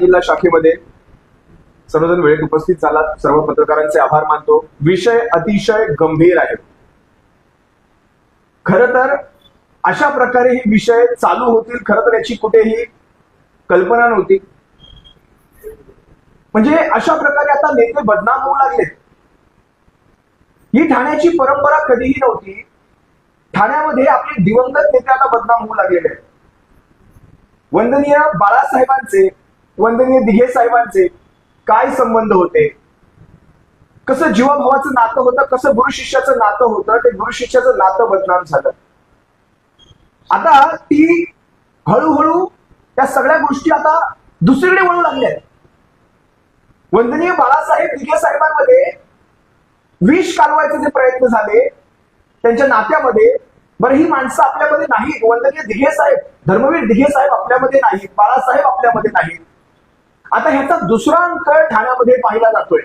जिल्हा शाखेमध्ये सर्वजण वेळेत उपस्थित झालात. सर्व पत्रकारांचे आभार मानतो. विषय अतिशय गंभीर आहे खर तर अशा प्रकारे हे विषय चालू होतील. खर तर याची कुठेही कल्पना नव्हती. म्हणजे अशा प्रकारे आता नेते बदनाम होऊ लागलेत. ही ठाण्याची परंपरा कधीही नव्हती. ठाण्यामध्ये आपले दिवंगत नेते आता बदनाम होऊ लागलेले आहेत. वंदनीय बाळासाहेबांचे वंदनीय दिघे साहेबांचे काय संबंध होते? कसं जीवाभावाचं नातं होतं कसं गुरु शिष्याचं नातं होतं ते गुरु शिष्याचं नातं बदनाम झालं. आता ती हळूहळू त्या सगळ्या गोष्टी आता दुसरीकडे वळू लागल्या आहेत. वंदनीय बाळासाहेब दिघे साहेबांमध्ये विष कालवायचे जे प्रयत्न झाले त्यांच्या नात्यामध्ये बरं ही माणसं आपल्यामध्ये नाहीत. वंदनीय दिघे साहेब धर्मवीर दिघे साहेब आपल्यामध्ये नाहीत. बाळासाहेब आपल्यामध्ये नाहीत. आता ह्याचा दुसरा अंक ठाण्यामध्ये पाहिला जातोय.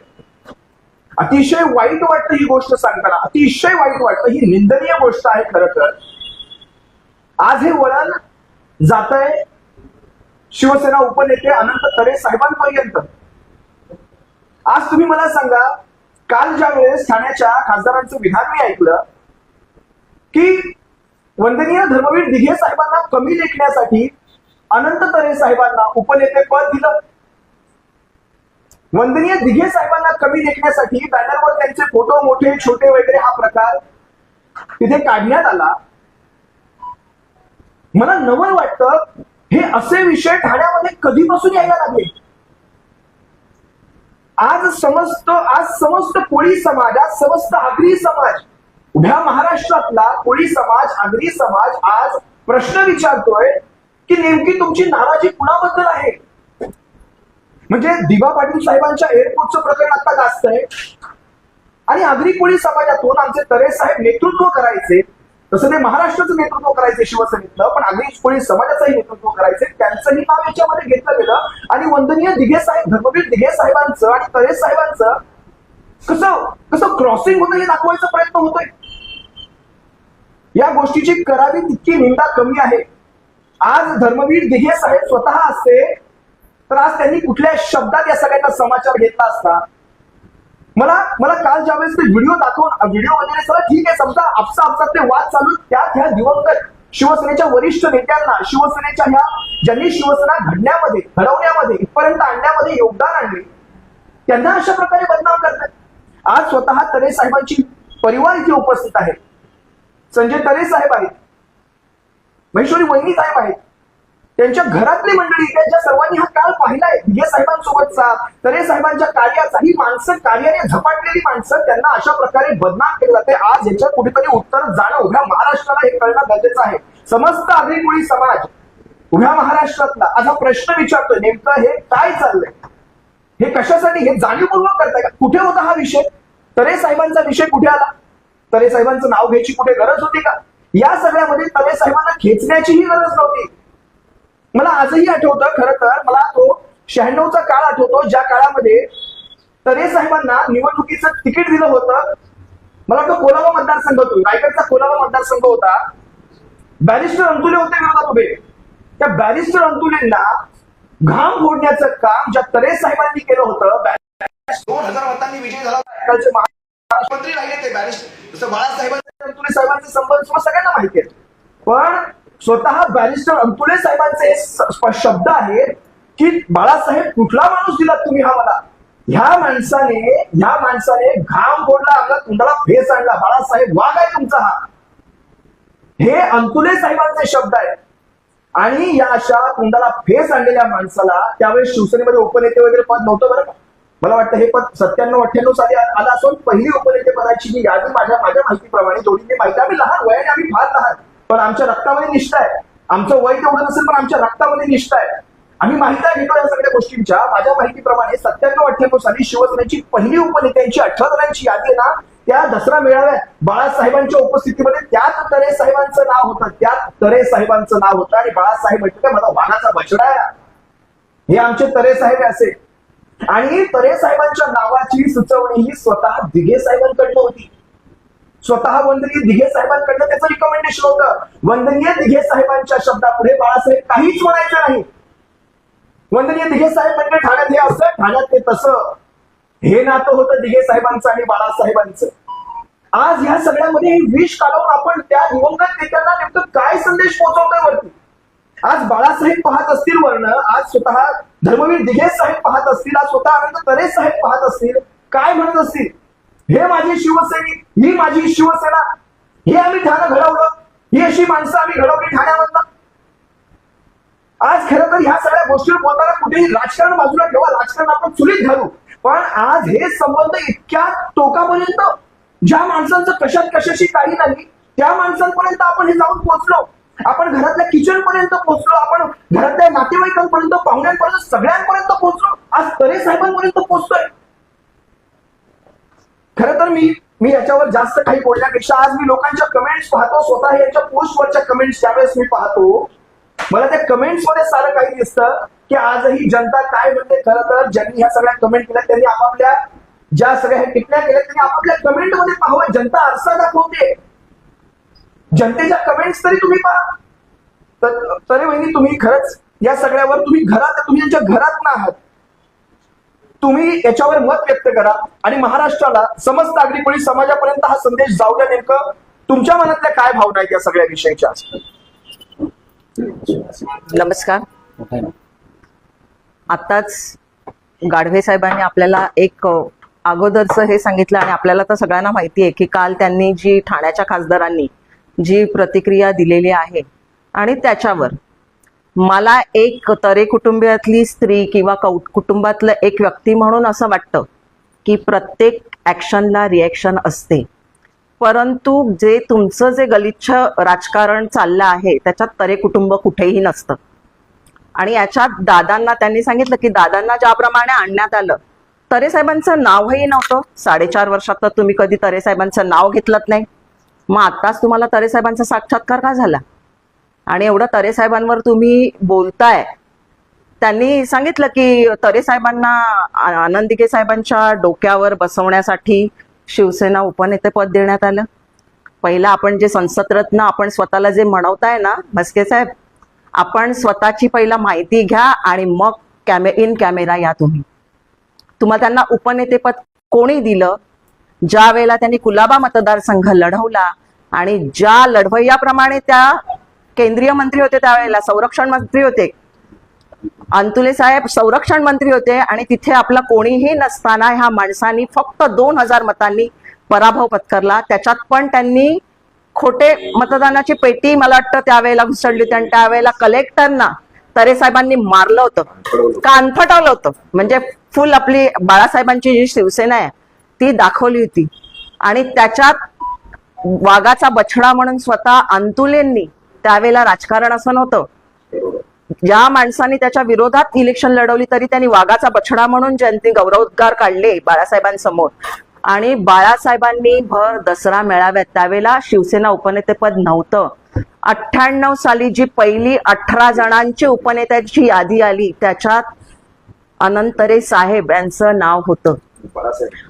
अतिशय वाईट वाटतं ही गोष्ट सांगताना. अतिशय वाईट वाटतं. ही निंदनीय गोष्ट आहे खरं तर. आज हे वळण जात आहे शिवसेना उपनेते अनंत तरे साहेबांपर्यंत. आज तुम्ही मला सांगा काल ज्या वेळेस ठाण्याच्या खासदारांचं विधान मी ऐकलं की वंदनीय धर्मवीर दिघे साहेबांना कमी लेखण्यासाठी अनंत तरे साहेबांना उपनेते पद दिलं. वंदनीय दिघे साहेबांना कमी देखण्यासाठी बॅनरवर त्यांचे फोटो मोठे छोटे वगैरे हा प्रकार तिथे काढण्यात आला. मला नवल वाटतं हे असे विषय ठाण्यामध्ये कधीपासून यायला लागले? आज समस्त आज समस्त कोळी समाज आज समस्त आगरी समाज उभ्या महाराष्ट्रातला कोळी समाज आगरी समाज आज प्रश्न विचारतोय की नेमकी तुमची नाराजी कुणाबद्दल आहे? म्हणजे दिवा पाटील साहेबांच्या एअरपोर्टचं प्रकरण आता गाजत आहे. आणि आगरी कोळी समाजातून आमचे तरे साहेब नेतृत्व करायचे. तसं ते महाराष्ट्राचं नेतृत्व करायचे शिवसेनेतलं पण आगरी कोळी समाजाचंही नेतृत्व करायचे. त्यांचंही नाव याच्यामध्ये घेतलं गेलं. आणि वंदनीय दिघे साहेब धर्मवीर दिघे साहेबांचं आणि तरे साहेबांचं कसं कसं क्रॉसिंग होतं हे दाखवायचा प्रयत्न होतोय. या गोष्टीची करावी तितकी निंदा कमी आहे. आज धर्मवीर दिघे साहेब स्वतः असते तर आज त्यांनी कुठल्या शब्दात या सगळ्याचा समाचार घेतला असता? मला मला काल ज्यावेळेस ते व्हिडिओ दाखवून व्हिडिओ वगैरे सगळं ठीक आहे समजा आपसा आपसात ते वाद चालू त्यात ह्या दिवंगत शिवसेनेच्या वरिष्ठ नेत्यांना शिवसेनेच्या ह्या ज्यांनी शिवसेना घडण्यामध्ये घडवण्यामध्ये इथपर्यंत आणण्यामध्ये योगदान आणले त्यांना अशा प्रकारे बदनाम करतात. आज स्वतः तरे साहेबांची परिवार इथे उपस्थित आहे संजय तरे साहेब आहेत. महेश्वरी वहिनी साहेब आहेत. त्यांच्या घरातली मंडळी त्यांच्या सर्वांनी हा काळ पाहिलाय दिघे साहेबांसोबतचा तरे साहेबांच्या कार्याचा ही माणसं कार्याने झपाटलेली माणसं त्यांना अशा प्रकारे बदनाम केलं जाते. आज याच्यात कुठेतरी उत्तर जाणं उभ्या महाराष्ट्राला हे कळणं गरजेचं आहे. समस्त आगरी समाज उभ्या महाराष्ट्रातला आज हा प्रश्न विचारतोय नेमकं हे काय चाललंय? हे कशासाठी हे जाणीवपूर्वक करताय का? कुठे होता हा विषय? तरे साहेबांचा विषय कुठे आला? तरे साहेबांचं नाव घ्यायची कुठे गरज होती का? या सगळ्यामध्ये तरे साहेबांना खेचण्याचीही गरज नव्हती. मला आजही आठवतं खरं तर मला तो शहाण्णवचा काळ आठवतो ज्या काळामध्ये तरे साहेबांना निवडणुकीचं तिकीट दिलं होतं. मला वाटतं कोलाबा मतदारसंघ होतो रायगडचा कोलाबा मतदारसंघ होता. बॅरिस्टर अंतुले होते विरोधात उभे त्या बॅरिस्टर अंतुलेंना घाम फोडण्याचं काम ज्या तरे साहेबांनी केलं होतं दोन हजार मतांनी विजय झाला महाराष्ट्रमंत्री राहिले ते बॅरिस्टर जसं बाळासाहेबांचे अंतुले साहेबांचे संबंध सगळ्यांना माहिती आहे. पण स्वतः बॅरिस्टर अंतुले साहेबांचे शब्द आहेत की बाळासाहेब कुठला माणूस दिला तुम्ही हा मला? ह्या माणसाने ह्या माणसाने घाम फोडला आपला तोंडाला फेस आणला. बाळासाहेब वाघ आहे तुमचा हा. हे अंतुले साहेबांचे शब्द आहेत. आणि या अशा तोंडाला फेस आणलेल्या माणसाला त्यावेळेस शिवसेनेमध्ये उपनेते वगैरे पद नव्हतं बरं का? मला वाटतं हे पद सत्त्याण्णव अठ्ठ्याण्णव साली आलं असून पहिली उपनेते पदाची जी यादी माझ्या माझ्या माहितीप्रमाणे जोडीने माहिती आम्ही लहान वयाने आम्ही फार लहान पण आमच्या रक्तामध्ये निष्ठा आहे. आमचं वय तेवढं नसेल पण आमच्या रक्तामध्ये निष्ठा आहे. आम्ही माहिती घेतो या सगळ्या गोष्टींच्या. माझ्या माहितीप्रमाणे सत्त्याण्णव अठ्ठ्याण्णव साली शिवसेनेची पहिली उपनेत्यांची अठरा जणांची यादी आहे ना त्या दसरा मेळाव्यात बाळासाहेबांच्या उपस्थितीमध्ये त्यात तरे साहेबांचं नाव होतं त्यात तरे साहेबांचं नाव होतं. आणि बाळासाहेब म्हटलं काय मला वाघाचा बछडा हे आमचे तरे साहेब असे. आणि तरे साहेबांच्या नावाची सुचवणी ही स्वतः दिघे साहेबांकडनं होती. स्वतः वंदनीय दिघे साहेबांकडनं त्याचं रिकमेंडेशन होतं. वंदनीय दिघे साहेबांच्या शब्दापुढे बाळासाहेब काहीच म्हणायचं नाही. वंदनीय दिघे साहेब म्हणजे ठाण्यात हे असं ठाण्यात ते तसं. हे नातं होतं दिघे साहेबांचं आणि बाळासाहेबांचं. आज ह्या सगळ्यामध्ये विष काढून आपण त्या दिवंगत नेत्यांना नेमकं काय संदेश पोहोचवतोय वरती? आज बाळासाहेब पाहत असतील वर्ण आज स्वतः धर्मवीर दिघे साहेब पाहत असतील आज स्वतः आनंद तरे साहेब पाहत असतील काय म्हणत असतील? हे माझे शिवसैनिक ही माझी शिवसेना हे आम्ही ठाणं घडवलं. ही अशी माणसं आम्ही घडवली ठाण्यामधनं. आज खरं तर ह्या सगळ्या गोष्टीवर बोलताना कुठेही राजकारण बाजूला ठेवा राजकारण आपण चुलीत घालू. पण आज हे संबंध इतक्या टोकापर्यंत ज्या माणसांचं कशात कशाशी काही नाही त्या माणसांपर्यंत आपण हे जाऊन पोहोचलो. आपण घरातल्या किचन पर्यंत पोहोचलो आपण घरातल्या नातेवाईकांपर्यंत पाहुण्यांपर्यंत सगळ्यांपर्यंत पोहोचलो. आज तरे साहेबांपर्यंत पोहोचतोय. खरं तर मी मी याच्यावर जास्त काही बोलण्यापेक्षा आज मी लोकांच्या कमेंट्स पाहतो स्वतः यांच्या पोस्टवरच्या कमेंट्स ज्यावेळेस मी पाहतो मला त्या कमेंट्समध्ये सारं काही दिसतं की आजही जनता काय म्हणते खरं तर ज्यांनी ह्या सगळ्या कमेंट केल्या त्यांनी आपापल्या ज्या सगळ्या ह्या टिप्पण्या केल्या त्यांनी आपापल्या कमेंटमध्ये पाहावं. जनता आरसा दाखवते. जनतेच्या कमेंट्स तरी तुम्ही पहा. तर तरी बहिणी तुम्ही खरंच या सगळ्यावर तुम्ही घरात तुम्ही यांच्या घरात ना आहात. तुम्ही याच्यावर मत व्यक्त करा आणि महाराष्ट्राला समस्त आगरी समाजापर्यंत हा संदेश जाऊ द्या नेमकं. तुमच्या मनातल्या काय भावना आहेत या सगळ्या विषयाच्या? नमस्कार. आताच गाढवे साहेबांनी आपल्याला एक अगोदरचं हे सांगितलं आणि आपल्याला तर सगळ्यांना माहिती आहे की काल त्यांनी जी ठाण्याच्या खासदारांनी जी प्रतिक्रिया दिलेली आहे आणि त्याच्यावर मला एक तरे कुटुंबियातली स्त्री किंवा कौ कुटुंबातलं एक व्यक्ती म्हणून असं वाटतं की प्रत्येक ॲक्शनला रिॲक्शन असते. परंतु जे तुमचं जे गलिच्छ राजकारण चाललं आहे त्याच्यात तरे कुटुंब कुठेही नसतं. आणि याच्यात दादांना त्यांनी सांगितलं की दादांना ज्याप्रमाणे आणण्यात आलं तरे साहेबांचं नावही नव्हतं. साडेचार वर्षात तर तुम्ही कधी तरे साहेबांचं नाव घेतलं नाही. मग आत्ताच तुम्हाला तरे साहेबांचा साक्षात्कार का झाला? आणि एवढं तरे साहेबांवर तुम्ही बोलताय. त्यांनी सांगितलं की तरे साहेबांना आ- आनंद साहेबांच्या डोक्यावर बसवण्यासाठी शिवसेना उपनेतेपद देण्यात आलं. पहिलं आपण जे संसदरत्न आपण स्वतःला जे म्हणवताय ना भस्के साहेब आपण स्वतःची पहिला माहिती घ्या आणि मग कॅमे इन कॅमेरा या तुम्ही. तुम्हाला त्यांना उपनेतेपद कोणी दिलं? ज्या वेळेला त्यांनी कुलाबा मतदारसंघ लढवला आणि ज्या लढवय्याप्रमाणे त्या केंद्रीय मंत्री होते त्यावेळेला संरक्षण मंत्री होते. अंतुले साहेब संरक्षण मंत्री होते आणि तिथे आपला कोणीही नसताना ह्या माणसांनी फक्त दोन हजार मतांनी पराभव पत्करला. त्याच्यात पण त्यांनी खोटे मतदानाची पेटी मला वाटतं त्यावेळेला घुसडली होती आणि त्यावेळेला कलेक्टरना तरे साहेबांनी मारलं होतं. कानफटवलं होतं. म्हणजे फुल आपली बाळासाहेबांची जी शिवसेना आहे ती दाखवली होती. आणि त्याच्यात वाघाचा बछडा म्हणून स्वतः अंतुलेंनी त्यावेळेला राजकारण असं नव्हतं. ज्या माणसांनी त्याच्या विरोधात इलेक्शन लढवली तरी त्यांनी वाघाचा बछडा म्हणून जयंती गौरवोद्गार काढले बाळासाहेबांसमोर. आणि बाळासाहेबांनी भर दसरा मेळाव्यात त्यावेळेला शिवसेना उपनेतेपद नव्हतं. अठ्ठ्याण्णव साली जी पहिली अठरा जणांची उपनेत्याची यादी आली त्याच्यात अनंतरे साहेब यांचं नाव होतं.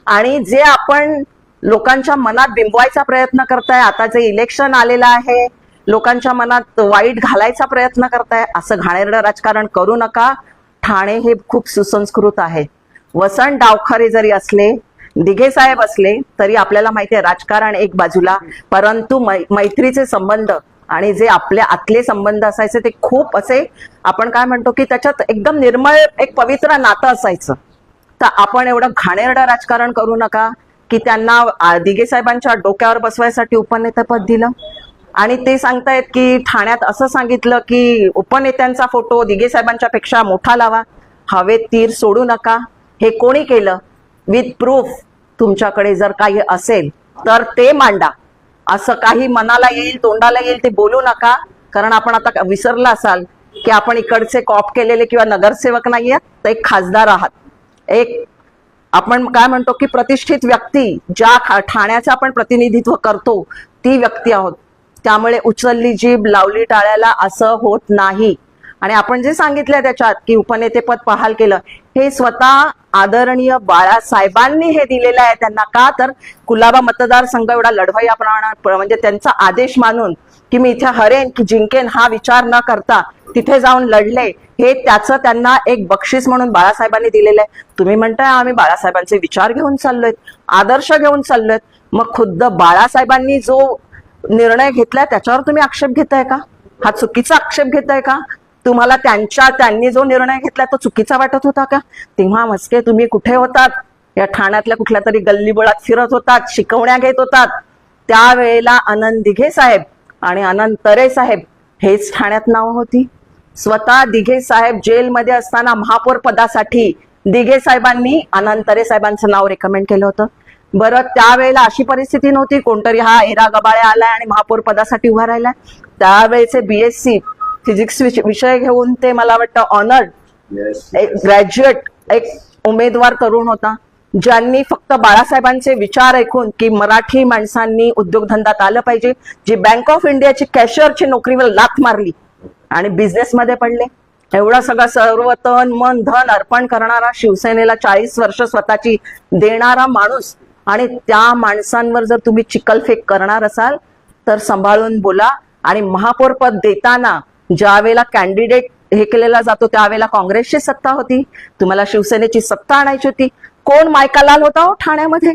आणि जे आपण लोकांच्या मनात बिंबवायचा प्रयत्न करताय आता जे इलेक्शन आलेलं आहे लोकांच्या मनात वाईट घालायचा प्रयत्न करताय असं घाणेरडं राजकारण करू नका. ठाणे हे खूप सुसंस्कृत आहे. वसंत डावखरे जरी असले दिघे साहेब असले तरी आपल्याला माहिती आहे राजकारण एक बाजूला परंतु मै- मैत्रीचे संबंध आणि जे आपल्या आतले संबंध असायचे ते खूप असे आपण काय म्हणतो की त्याच्यात एकदम निर्मळ एक पवित्र नातं असायचं. तर आपण एवढं घाणेरडं राजकारण करू नका की त्यांना दिघे साहेबांच्या डोक्यावर बसवायसाठी उपनेतेपद दिलं. आणि ते सांगतायत की ठाण्यात असं सांगितलं की उपनेत्यांचा फोटो दिगे साहेबांच्या पेक्षा मोठा लावा. हवेत तीर सोडू नका. हे कोणी केलं? विथ प्रूफ तुमच्याकडे जर काही असेल तर ते मांडा. असं काही मनाला येईल तोंडाला येईल ते बोलू नका. कारण आपण आता विसरला असाल की आपण इकडचे कॉप केलेले किंवा नगरसेवक नाही आहात तर एक खासदार आहात. एक आपण काय म्हणतो की प्रतिष्ठित व्यक्ती ज्या ठाण्याचं आपण प्रतिनिधित्व करतो ती व्यक्ती आहोत. त्यामुळे उचलली जीभ लावली टाळ्याला असं होत नाही. आणि आपण जे सांगितलंय त्याच्यात की उपनेतेपद पहाल केलं हे स्वतः आदरणीय बाळासाहेबांनी हे दिलेलं आहे. त्यांना का तर कुलाबा मतदारसंघ एवढा लढवया प्रमाणात म्हणजे त्यांचा आदेश मानून की मी इथे हरेन की जिंकेन हा विचार न करता तिथे जाऊन लढले हे त्याचं त्यांना एक बक्षीस म्हणून बाळासाहेबांनी दिलेलं आहे. तुम्ही म्हणताय आम्ही बाळासाहेबांचे विचार घेऊन चाललोय आदर्श घेऊन चाललोय. मग खुद्द बाळासाहेबांनी जो निर्णय घेतलाय त्याच्यावर तुम्ही आक्षेप घेताय का? हा चुकीचा आक्षेप घेताय का? तुम्हाला त्यांच्या त्यांनी जो निर्णय घेतला तो चुकीचा वाटत होता का? तेव्हा मस्के तुम्ही कुठे होतात? या ठाण्यातल्या कुठल्या तरी गल्लीबोळात फिरत होतात शिकवण्या घेत होतात. त्यावेळेला आनंद दिघे साहेब आणि आनंद तरे साहेब हेच ठाण्यात नाव होती. स्वतः दिघे साहेब जेलमध्ये असताना महापौर पदासाठी दिघे साहेबांनी आनंद तरे साहेबांचं नाव रेकमेंड केलं होतं. बरं त्यावेळेला अशी परिस्थिती नव्हती. कोणतरी हा एरा गबाळे आलाय आणि महापौर पदासाठी उभा राहिलाय. त्यावेळेचे बीएससी फिजिक्स विषय घेऊन ते मला वाटतं ऑनर्ड एक ग्रॅज्युएट एक उमेदवार तरुण होता. ज्यांनी फक्त बाळासाहेबांचे विचार ऐकून की मराठी माणसांनी उद्योगधंद्यात आलं पाहिजे जी बँक ऑफ इंडियाची कॅशियरची नोकरीवर लाथ मारली आणि बिझनेसमध्ये पडले. एवढा सगळा सर्व तन मन धन अर्पण करणारा शिवसेनेला चाळीस वर्ष स्वतःची देणारा माणूस आणि त्या माणसांवर जर तुम्ही चिकलफेक करणार असाल तर सांभाळून बोला. आणि महापौर पद देताना ज्या वेळेला कॅन्डिडेट हे केलेला जातो त्यावेळेला काँग्रेसची सत्ता होती. तुम्हाला शिवसेनेची सत्ता आणायची होती. कोण मायकालाल होता हो ठाण्यामध्ये?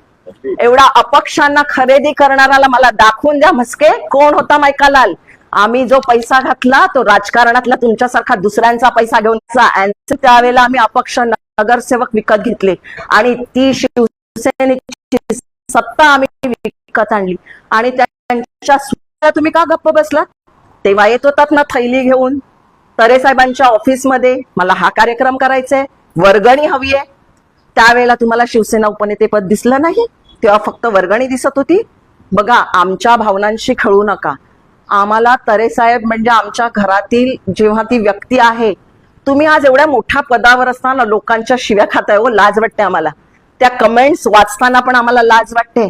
एवढा अपक्षांना खरेदी करणाऱ्याला मला दाखवून द्या म्हस्के. कोण होता मायकालाल आम्ही जो पैसा घातला तो राजकारणातला तुमच्यासारखा दुसऱ्यांचा पैसा घेऊन त्यावेळेला आम्ही अपक्ष नगरसेवक विकत घेतले. आणि ती शिवसेनेची सत्ता आम्ही विकत आणली. आणि त्यांच्या सुद्धा तुम्ही का गप्प बसलात? तेव्हा येत होतात ना थैली घेऊन. तरे साहेबांच्या ऑफिसमध्ये मला हा कार्यक्रम करायचा आहे वर्गणी हवी आहे. त्यावेळेला तुम्हाला शिवसेना उपनेतेपद दिसलं नाही. तेव्हा फक्त वर्गणी दिसत होती. बघा आमच्या भावनांशी खेळू नका. आम्हाला तरे साहेब म्हणजे आमच्या घरातील जेव्हा ती व्यक्ती आहे तुम्ही आज एवढ्या मोठ्या पदावर असताना लोकांच्या शिव्या खाताय हो लाज वाटते आम्हाला. त्या कमेंट्स वाचताना पण आम्हाला लाज वाटते.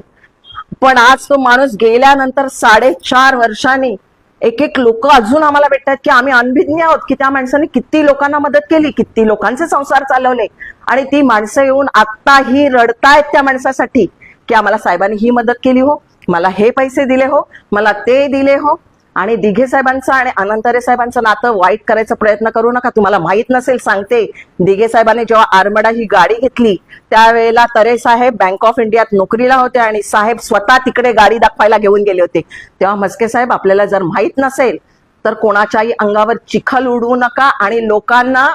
पण आज तो माणूस गेल्यानंतर साडेचार वर्षांनी एक एक लोक अजून आम्हाला भेटतात की आम्ही अनभिज्ञ आहोत की त्या माणसाने किती लोकांना मदत केली किती लोकांचे संसार चालवले. आणि ती माणसं येऊन आत्ताही रडतायत त्या माणसासाठी की आम्हाला साहेबांनी ही मदत केली हो मला हे पैसे दिले हो मला ते दिले हो. आणि दिघे साहेबांचं आणि अनंतरे साहेबांचं नातं वाईट करायचा प्रयत्न करू नका. तुम्हाला माहीत नसेल सांगते. दिघे साहेबांनी जेव्हा आरमडा ही गाडी घेतली त्यावेळेला तरे साहेब बँक ऑफ इंडियात नोकरीला होते आणि साहेब स्वतः तिकडे गाडी दाखवायला घेऊन गेले होते. तेव्हा मस्के साहेब आपल्याला जर माहीत नसेल तर कोणाच्याही अंगावर चिखल उडवू नका आणि लोकांना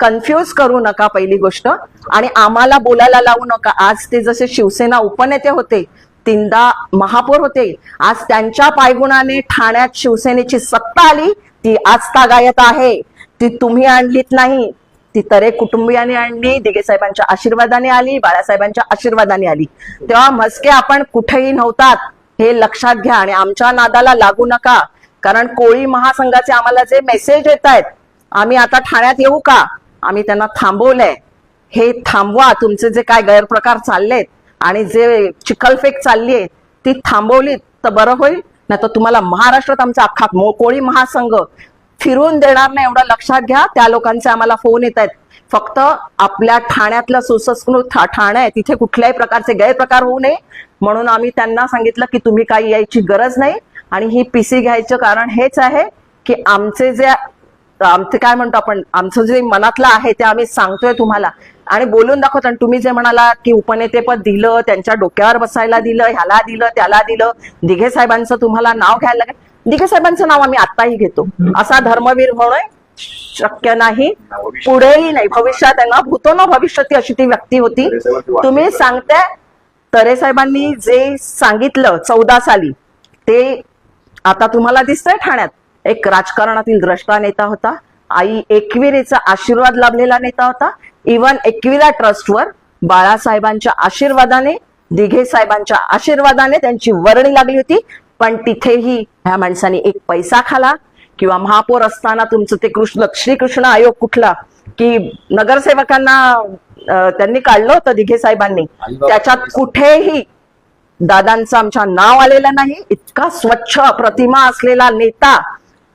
कन्फ्यूज करू नका पहिली गोष्ट. आणि आम्हाला बोलायला लावू नका. आज ते जसे शिवसेना उपनेते होते तीनदा महापौर होते. आज त्यांच्या पायगुणाने ठाण्यात शिवसेनेची सत्ता आली. ती आज तागायत आहे. ती तुम्ही आणलीत नाही. ती तरे कुटुंबियाने आणली. दिगे साहेबांच्या आशीर्वादाने आली. बाळासाहेबांच्या आशीर्वादाने आली. तेव्हा म्हस्के आपण कुठेही नव्हतात हे लक्षात घ्या आणि आमच्या नादाला लागू नका. कारण कोळी महासंघाचे आम्हाला जे मेसेज येत आहेत आम्ही आता ठाण्यात येऊ का? आम्ही त्यांना थांबवलंय. हे थांबवा. तुमचे जे काय गैरप्रकार चाललेत आणि जे चिखलफेक चालली आहे ती थांबवली तर बरं होईल. नाही तर तुम्हाला महाराष्ट्रात आमचा अख्खा कोळी महासंघ फिरून देणार नाही एवढं लक्षात घ्या. त्या लोकांचे आम्हाला फोन येत आहेत. फक्त आपल्या ठाण्यातलं सुसंस्कृत ठा- ठाणं आहे. तिथे कुठल्याही प्रकारचे गैरप्रकार होऊ नये. म्हणून आम्ही त्यांना सांगितलं की तुम्ही काही यायची गरज नाही. आणि ही पीसी घ्यायचं कारण हेच आहे की आमचे जे आमचे काय म्हणतो आपण आमचं जे मनातलं आहे ते आम्ही सांगतोय तुम्हाला. आणि बोलून दाखवत आणि तुम्ही जे म्हणाला की उपनेतेपद दिलं त्यांच्या डोक्यावर बसायला दिलं ह्याला दिलं त्याला दिलं दिघे साहेबांचं तुम्हाला नाव घ्यायला लागेल. दिघे साहेबांचं नाव आम्ही आताही घेतो. असा धर्मवीर होणं शक्य नाही पुढेही नाही. भविष्यात त्यांना ना भूतो ना भविष्यात अशी ती व्यक्ती होती. तुम्ही सांगताय तरे साहेबांनी जे सांगितलं चौदा साली ते आता तुम्हाला दिसतंय ठाण्यात. एक राजकारणातील द्रष्टा नेता होता. आई एकविरेचा आशीर्वाद लाभलेला नेता होता. इवन एकविरा ट्रस्टवर बाळासाहेबांच्या आशीर्वादाने दिघे साहेबांच्या आशीर्वादाने त्यांची वर्णी लागली होती. पण तिथेही ह्या माणसाने एक पैसा खाला किंवा महापौर असताना तुमचं ते कृष्ण श्रीकृष्ण आयोग कुठला की नगरसेवकांना त्यांनी काढलं होतं दिघे साहेबांनी. त्याच्यात कुठेही दादांचं आमच्या नाव आलेलं नाही इतका स्वच्छ प्रतिमा असलेला नेता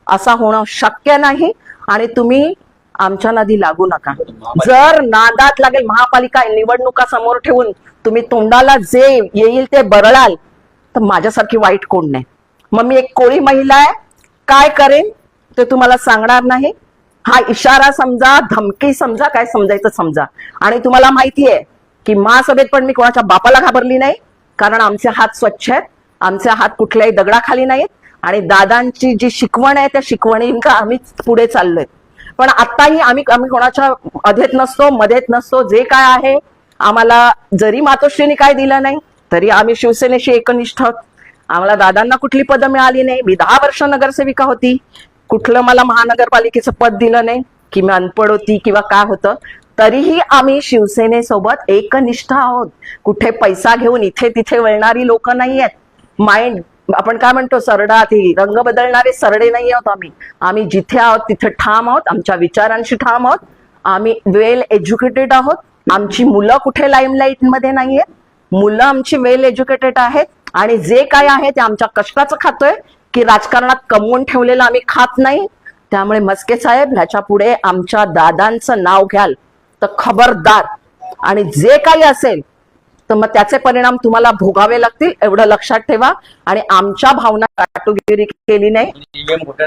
असा होणं शक्य नाही. आणि तुम्ही आमच्या नदी लागू नका. जर नादात लागेल महापालिका निवडणुका समोर ठेवून तुम्ही तोंडाला जे येईल ते बरळाल तर माझ्यासारखी वाईट कोण नाही. मग मी एक कोळी महिला आहे. काय करेन ते तुम्हाला सांगणार नाही. हा इशारा समजा धमकी समजा काय समजायचं समजा. आणि तुम्हाला माहिती आहे की महासभेत पण मी कोणाच्या बापाला घाबरली नाही कारण आमचे हात स्वच्छ आहेत. आमचे हात कुठल्याही दगडाखाली नाहीत. आणि दादांची जी शिकवण आहे त्या शिकवणींका आम्ही पुढे चाललोय. पण आत्ताही आम्ही आम्ही कोणाच्या अधेत नसतो मध्येत नसतो. जे काय आहे आम्हाला जरी मातोश्रीने काय दिलं नाही तरी आम्ही शिवसेनेशी एकनिष्ठ आम्हाला दादांना कुठली पदं मिळाली नाही. मी दहा वर्ष नगरसेविका होती. कुठलं मला महानगरपालिकेचं पद दिलं नाही की मी अनपड होती किंवा काय होतं. तरीही आम्ही शिवसेनेसोबत एकनिष्ठ आहोत. कुठे पैसा घेऊन इथे तिथे वळणारी लोक नाही आहेत माइंड आपण काय म्हणतो सरडा ती रंग बदलणारे सरडे नाही आहोत आम्ही. आम्ही जिथे आहोत तिथे ठाम आहोत आमच्या विचारांशी ठाम आहोत. आम्ही वेल एज्युकेटेड आहोत. आमची मुलं कुठे लाईमलाईटमध्ये नाहीयेत मुलं आमची वेल एज्युकेटेड आहेत. आणि जे काय आहे ते आमच्या कष्टाचं खातोय. की राजकारणात कमवून ठेवलेलं आम्ही खात नाही. त्यामुळे मस्के साहेब ह्याच्या पुढे आमच्या दादांचं नाव घ्याल. तर खबरदार. आणि जे काही असेल तर मग त्याचे परिणाम तुम्हाला भोगावे लागतील एवढं लक्षात ठेवा. आणि आमच्या भावना काटोगिरी केली नाही.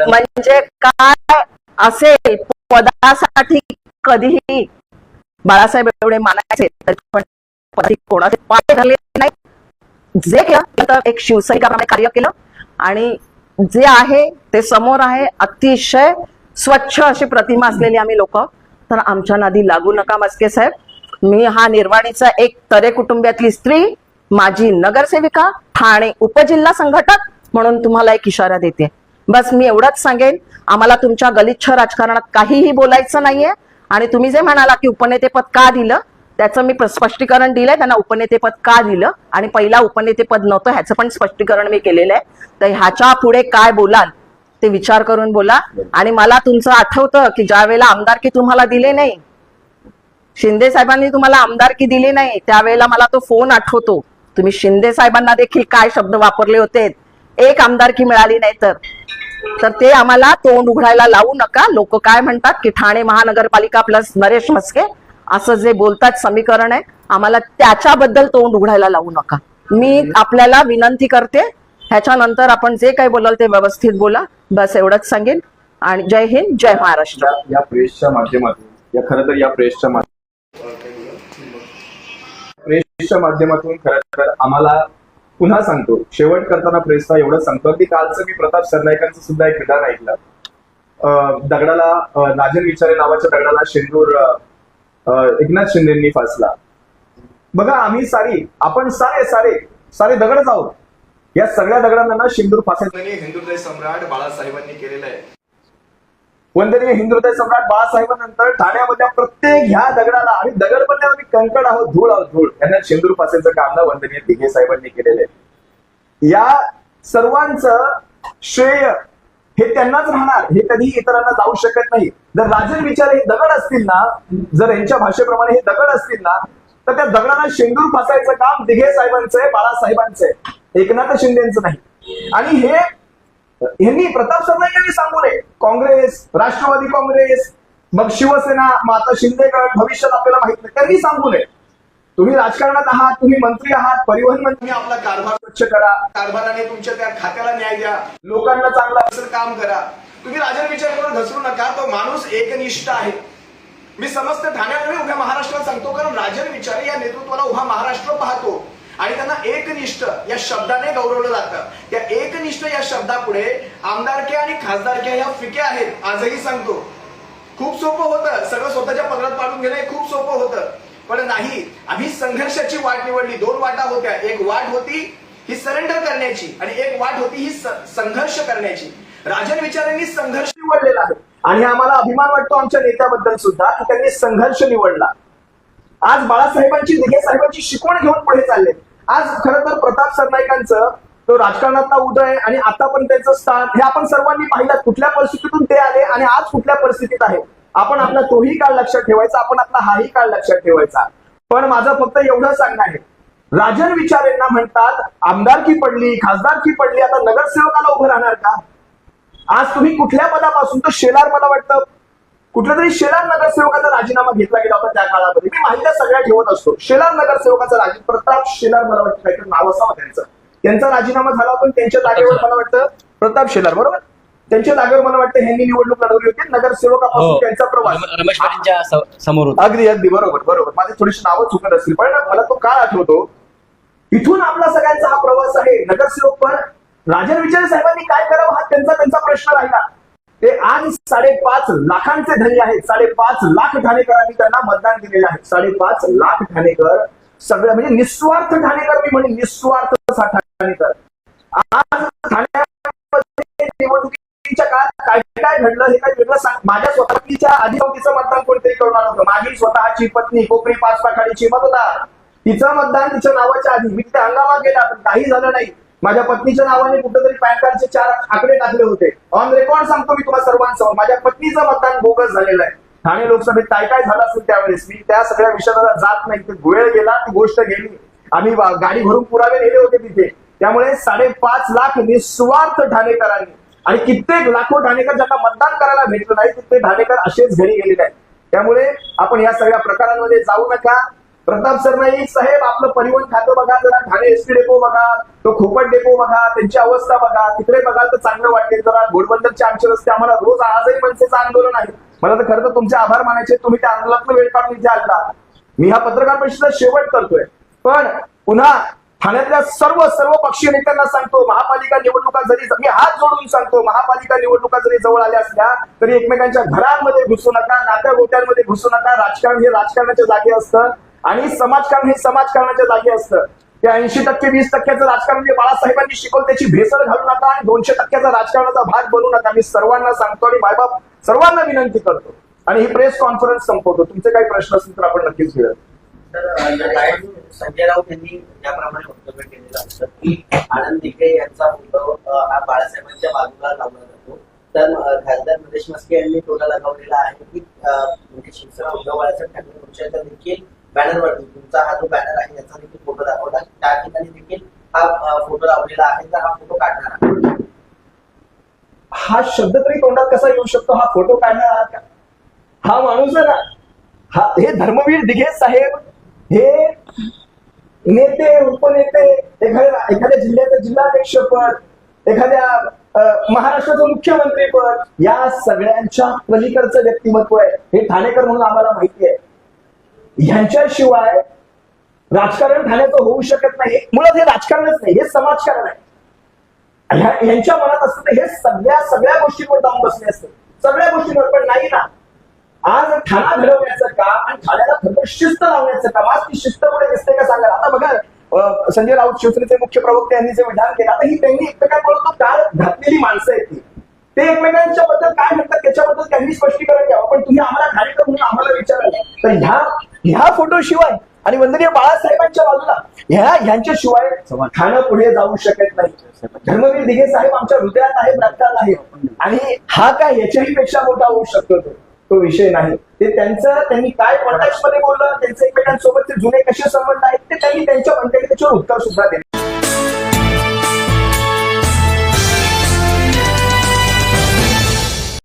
म्हणजे काय असेल पदासाठी कधीही बाळासाहेब एवढे मानायचे पण कोणाचे पाय झाले नाही. जे केलं तर एक शिवसैनिकाप्रमाणे कार्य केलं. आणि जे आहे ते समोर आहे अतिशय स्वच्छ अशी प्रतिमा असलेली आम्ही लोक. तर आमच्या नादी लागू नका मस्के साहेब. मी हा निर्वाणीचा एक तरे कुटुंबियातली स्त्री माझी नगरसेविका ठाणे उपजिल्हा संघटक म्हणून तुम्हाला एक इशारा देते. बस मी एवढंच सांगेन आम्हाला तुमच्या गलिच्छ राजकारणात काहीही बोलायचं नाहीये आणि तुम्ही जे म्हणाला की उपनेतेपद का दिलं त्याचं मी स्पष्टीकरण दिलंय त्यांना उपनेतेपद का दिलं आणि पहिला उपनेतेपद नव्हतं ह्याचं पण स्पष्टीकरण मी केलेलं आहे. तर ह्याच्या पुढे काय बोलाल ते विचार करून बोला. आणि मला तुमचं आठवतं की ज्या वेळेला आमदारकी तुम्हाला दिले नाही शिंदे साहेबांनी तुम्हाला आमदारकी दिली नाही त्यावेळेला मला तो फोन आठवतो. तुम्ही शिंदे साहेबांना देखील काय शब्द वापरले होते? एक आमदारकी मिळाली नाही तर. तर ते आम्हाला तोंड उघडायला लावू नका. लोक काय म्हणतात की ठाणे महानगरपालिका प्लस नरेश म्हस्के असं जे बोलतात समीकरण आहे आम्हाला त्याच्याबद्दल तोंड उघडायला लावू नका. मी आपल्याला विनंती करते ह्याच्यानंतर आपण जे काही बोलाल ते व्यवस्थित बोला. बस एवढंच सांगेन. आणि जय हिंद जय महाराष्ट्र. या- प्रेसच्या माध्यमातून या खरं तर या प्रेसच्या प्रेसच्या माध्यमातून खरं तर आम्हाला पुन्हा सांगतो शेवट करताना प्रेसला एवढं सांगतो की कालचं मी प्रताप सरनाईकांचं सुद्धा एक विधान ऐकलं. अं, दगडाला नाजन विचारे नावाच्या दगडाला शेंदूर एकनाथ शिंदेंनी फासला. बघा आम्ही सारी आपण सारे सारे सारे दगडच आहोत. या सगळ्या दगडांना ना शेंदूर फासायचं हिंदुहृदय सम्राट बाळासाहेबांनी केलेलं आहे. वंदनीय हिंदुदय सम्राट बाळासाहेबांनंतर ठाण्यामध्ये प्रत्येक ह्या दगडाला आणि दगड पण आम्ही कंकड आहोत धूळ आहोत धूळ. यांना शेंदूर पासेचं काम ना वंदनीय दिघे साहेबांनी केलेलं आहे. या सर्वांचं श्रेय हे त्यांनाच राहणार हे कधी इतरांना जाऊ शकत नाही. जर राजन विचार हे दगड असतील ना जर यांच्या भाषेप्रमाणे हे दगड असतील ना तर त्या दगडाला शेंदूर फासायचं काम दिघे साहेबांचं आहे बाळासाहेबांचं आहे. एकनाथ शिंदेचं नाही. आणि हे यांनी प्रताप सरनाईकांनी सांगू नये. काँग्रेस राष्ट्रवादी काँग्रेस मग शिवसेना मग आता शिंदेगड भविष्यात आपल्याला माहीत नाही. त्यांनी सांगू नये. तुम्ही राजकारणात आहात तुम्ही मंत्री आहात परिवहन मंत्री आपला कारभार स्वच्छ करा. कारभाराने तुमच्या त्या खात्याला न्याय द्या. लोकांना चांगलं असं काम करा. तुम्ही राजन विचारावर घसरू नका तो माणूस एकनिष्ठ आहे. मी समस्त ठाण्यामध्ये उभ्या महाराष्ट्रात सांगतो कारण राजन विचारे या नेतृत्वाला उभा महाराष्ट्र पाहतो. आणि त्यांना एकनिष्ठ या शब्दाने गौरवलं जातं. या एकनिष्ठ या शब्दापुढे आमदारक्या आणि खासदारक्या ह्या फिक्या आहेत आजही सांगतो. खूप सोपं होतं. सगळं स्वतःच्या पदरात पाडून घेणं हे खूप सोपं होतं. पण नाही आम्ही संघर्षाची वाट निवडली. दोन वाटा होत्या. एक वाट होती ही सरेंडर करण्याची आणि एक वाट होती ही संघर्ष करण्याची. राजन विचारांनी संघर्ष निवडलेला आहे. आणि आम्हाला अभिमान वाटतो आमच्या नेत्याबद्दल सुद्धा की त्यांनी संघर्ष निवडला. आज बाळासाहेबांची दिघे साहेबांची शिकवण घेऊन पुढे चालले. आज खरं तर प्रताप सरनाईकांचं तो राजकारणातला उदय आणि आता पण त्यांचं स्थान हे आपण सर्वांनी पाहिलं. कुठल्या परिस्थितीतून ते आले आणि आज कुठल्या परिस्थितीत आहे? आपण आपला तोही काळ लक्षात ठेवायचा आपण आपला हाही काळ लक्षात ठेवायचा. पण माझं फक्त एवढं सांगणं आहे. राजन विचारेंना म्हणतात आमदारकी पडली खासदारकी पडली आता नगरसेवकाला उभं राहणार का? आज तुम्ही कुठल्या पदापासून तो शेलार मला वाटतं कुठल्या तरी शेलार नगरसेवकाचा राजीनामा घेतला गेला होता त्या काळामध्ये. मी माहिती सगळ्या ठेवत असतो. शेलार नगरसेवकाचा राजी प्रताप शेलार मला वाटतं काहीतरी नाव असावं त्यांचं. त्यांचा राजीनामा झाला पण त्यांच्या जागेवर मला वाटतं प्रताप शेलार बरोबर? त्यांच्या जागेवर मला वाटतं ह्यांनी निवडणूक लढवली होती नगरसेवकापासून हो. त्यांचा प्रवास. समोर होता. अगदी अगदी बरोबर बरोबर. माझी थोडीशी नावं चुकत असतील पण मला तो काळ आठवतो. इथून आपला सगळ्यांचा हा प्रवास आहे. नगरसेवक पण राजन विचारे साहेबांनी काय करावं हा त्यांचा त्यांचा प्रश्न राहिला. ते आज साडेपाच लाखांचे धनी आहेत. साडेपाच लाख ठाणेकरांनी त्यांना मतदान दिलेलं आहे. साडेपाच लाख ठाणेकर सगळ्या म्हणजे निस्वार्थ ठाणेकर मी म्हणजे निस्वार्थ ठाणेकर. आज ठाण्यामध्ये निवडणुकीच्या काळात काय काय घडलं हे काय वेगळं सांग. माझ्या स्वतःच्या आधी तिचं मतदान कोणतरी करणार होतं? माझी स्वतःची पत्नी कोकणी पाच पाखाडीची मतदार. तिचं मतदान तिच्या नावाच्या आधी. मी तिथे हंगामा केला पण काही झालं नाही. माझ्या पत्नीच्या नावाने कुठेतरी पॅन कार्डचे चार आकडे टाकले होते. ऑन रेकॉर्ड सांगतो मी तुम्हाला सर्वांसमोर. माझ्या पत्नीचं मतदान बोगस झालेलं आहे. ठाणे लोकसभेत काय काय झालं असेल त्यावेळेस? मी त्या सगळ्या विषयाला जात नाही. वेळ गेला ती गोष्ट गेली. आम्ही गाडी भरून पुरावे नेले होते तिथे. त्यामुळे साडेपाच लाख निस्वार्थ ठाणेकरांनी आणि कित्येक लाखो ठाणेकर ज्यांना मतदान करायला भेटलं नाही तिथे ठाणेकर असेच घरी गेलेले आहेत. त्यामुळे आपण या सगळ्या प्रकारांमध्ये जाऊ नका. प्रताप सरनाईक साहेब आपलं परिवहन खातं बघा जरा ठाणे एसटी डेपो बघा तो खोपट डेपो बघा त्यांची अवस्था बघा तिकडे बघाल तर चांगलं वाटेल जरा घोडबंदरचे आमचे रस्ते आम्हाला रोज आजही मनसेचं आंदोलन आहे. मला तर खरं तर तुमचे आभार मानायचे तुम्ही त्या आंदोलनात वेळ काढून इथे आलता मी हा पत्रकार परिषदेचा शेवट करतोय. पण पुन्हा ठाण्यातल्या सर्व सर्व पक्षीय नेत्यांना सांगतो महापालिका निवडणुका जरी मी हात जोडून सांगतो महापालिका निवडणुका जरी जवळ आल्या असल्या तरी एकमेकांच्या घरांमध्ये घुसू नका नात्या गोट्यांमध्ये घुसू नका राजकारण हे राजकारणाच्या जागे असतं. आणि समाजकारण हे समाजकारणाच्या जागी असतं. ते ऐंशी टक्के वीस टक्क्याचं राजकारण जे बाळासाहेबांनी शिकवलं त्याची भेसळ घालू नका आणि दोनशे टक्क्याचा राजकारणाचा भाग बनू नका. मी सर्वांना सांगतो आणि मायबाप सर्वांना विनंती करतो. आणि ही प्रेस कॉन्फरन्स संपवतो. तुमचे काही प्रश्न असतील तर आपण नक्कीच घेऊया. तर संजय राऊत यांनी याप्रमाणे वक्तव्य केलेलं असतं की आनंद दिघे यांचा फोटो हा बाळासाहेबांच्या बाजूला लावला जातो. तर खासदार नरेश मस्के यांनी टोला लगावलेला आहे की म्हणजे शिवसेना उद्धव बाळासाहेब ठाकरे पक्षाचा देखील बॅनरवरती तुमचा हा जो बॅनर आहे याचा देखील फोटो दाखवला. त्या ठिकाणी देखील हा फोटो लावलेला आहे. तर हा फोटो काढणार आहे हा शब्द तरी तोंडात कसा येऊ शकतो? हा फोटो काढणार आहात का? हा माणूस आहे ना हा हे धर्मवीर दिघे साहेब हे नेते उपनेते एखाद्या एखाद्या जिल्ह्याचं जिल्हाध्यक्ष पद एखाद्या अं, महाराष्ट्राचं मुख्यमंत्री पद या सगळ्यांच्या पलीकडचं व्यक्तिमत्व आहे. हे ठाणेकर म्हणून आम्हाला माहिती आहे. ह्यांच्याशिवाय राजकारण ठाण्याचं होऊ शकत नाही. मुळात हे राजकारणच नाही हे समाजकारण आहे. यांच्या मनात असतं तर हे सगळ्या सगळ्या गोष्टींवर जाऊन बसले असते. सगळ्या गोष्टींवर पण नाही ना. आज ठाणा घडवण्याचं काम आणि ठाण्याला खरं शिस्त लावण्याचं काम आज ती शिस्त पुढे दिसते का सांगा आता बघा अं, संजय राऊत शिवसेनेचे मुख्य प्रवक्ते यांनी जे विधान केलं आता ही त्यांनी एकमेकांबरोबर काळ घातलेली माणसं आहेत ती. ते एकमेकांच्या बद्दल काय म्हणतात त्याच्याबद्दल त्यांनी स्पष्टीकरण द्यावं. पण तुम्ही आम्हाला कार्यक्रम म्हणून आम्हाला विचाराल तर ह्या ह्या फोटो शिवाय आणि वंदनीय बाळासाहेबांच्या बाजूला ह्या ह्यांच्याशिवाय खाणं पुढे जाऊ शकत नाही. धर्मवीर दिघे साहेब आमच्या हृदयात आहे रक्तात आहे आणि हा काय याच्याही पेक्षा मोठा होऊ शकतो तो? तो विषय नाही. ते त्यांचं त्यांनी काय कॉन्टॅक्टमध्ये बोललं त्यांचे एकमेकांसोबतचे जुने कसे संबंध आहेत ते त्यांनी त्यांच्या म्हणते त्याच्यावर उत्तर सुद्धा दिले.